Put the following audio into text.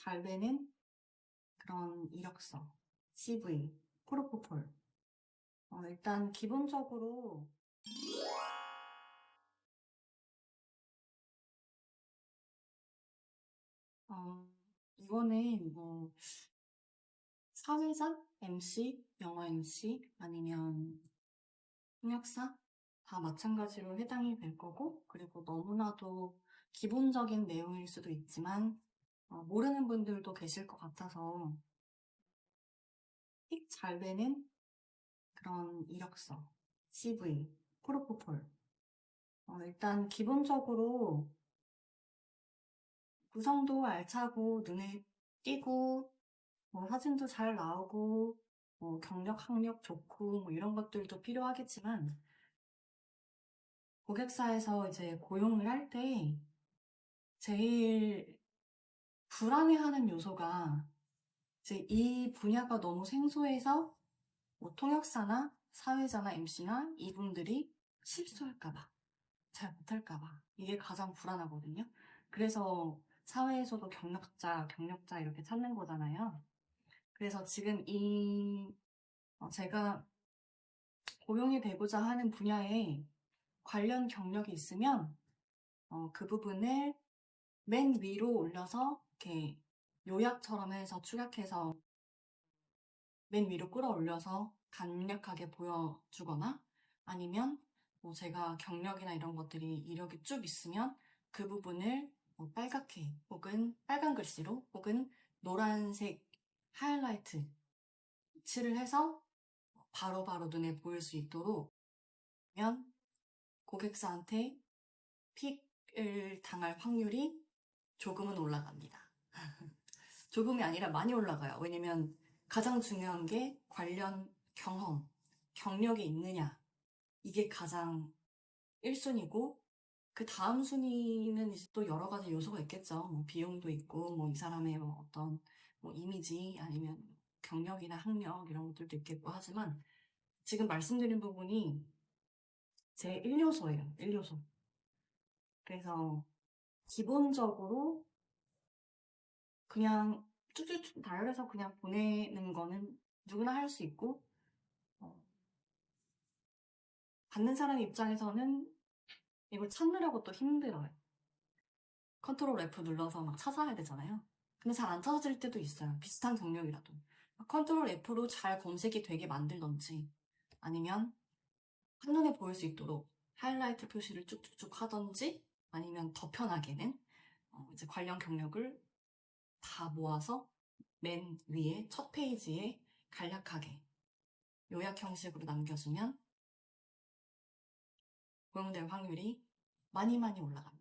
잘 되는 그런 이력서, CV, 프로포폴. 어, 일단 기본적으로 어, 이거는 뭐 사회자, MC, 영어 MC 아니면 통역사 다 마찬가지로 해당이 될 거고 그리고 너무나도 기본적인 내용일 수도 있지만 어, 모르는 분들도 계실 것 같아서 픽 잘 되는 그런 이력서, CV, 프로포폴. 어, 일단 기본적으로 구성도 알차고 눈에 띄고 뭐 사진도 잘 나오고 뭐 경력, 학력 좋고 뭐 이런 것들도 필요하겠지만 고객사에서 이제 고용을 할 때 제일 불안해하는 요소가 이제 이 분야가 너무 생소해서 뭐 통역사나 사회자나 MC나 이분들이 실수할까봐 잘 못할까봐 이게 가장 불안하거든요. 그래서 사회에서도 경력자, 경력자 이렇게 찾는 거잖아요. 그래서 지금 이 어, 제가 고용이 되고자 하는 분야에 관련 경력이 있으면 어, 그 부분을 맨 위로 올려서 이렇게 요약처럼 해서 축약해서 맨 위로 끌어올려서 간략하게 보여주거나 아니면 뭐 제가 경력이나 이런 것들이 이력이 쭉 있으면 그 부분을 뭐 빨갛게 혹은 빨간 글씨로 혹은 노란색 하이라이트 칠을 해서 바로바로 눈에 보일 수 있도록 하면 고객사한테 픽을 당할 확률이 조금은 올라갑니다. 조금이 아니라 많이 올라가요. 왜냐면 가장 중요한 게 관련 경험, 경력이 있느냐. 이게 가장 1순위고, 그 다음 순위는 이제 또 여러 가지 요소가 있겠죠. 뭐 비용도 있고, 뭐 이 사람의 뭐 어떤 뭐 이미지 아니면 경력이나 학력 이런 것들도 있겠고 하지만 지금 말씀드린 부분이 제 1요소예요. 1요소. 그래서 기본적으로 그냥 쭉쭉쭉 다열해서 그냥 보내는 거는 누구나 할 수 있고 어, 받는 사람 입장에서는 이걸 찾느라고 또 힘들어요. 컨트롤 F 눌러서 막 찾아야 되잖아요. 근데 잘 안 찾아질 때도 있어요. 비슷한 경력이라도. 컨트롤 F로 잘 검색이 되게 만들던지 아니면 한눈에 보일 수 있도록 하이라이트 표시를 쭉쭉쭉 하던지 아니면 더 편하게는 어, 이제 관련 경력을 다 모아서 맨 위에 첫 페이지에 간략하게 요약 형식으로 남겨주면 고용될 확률이 많이 많이 올라갑니다.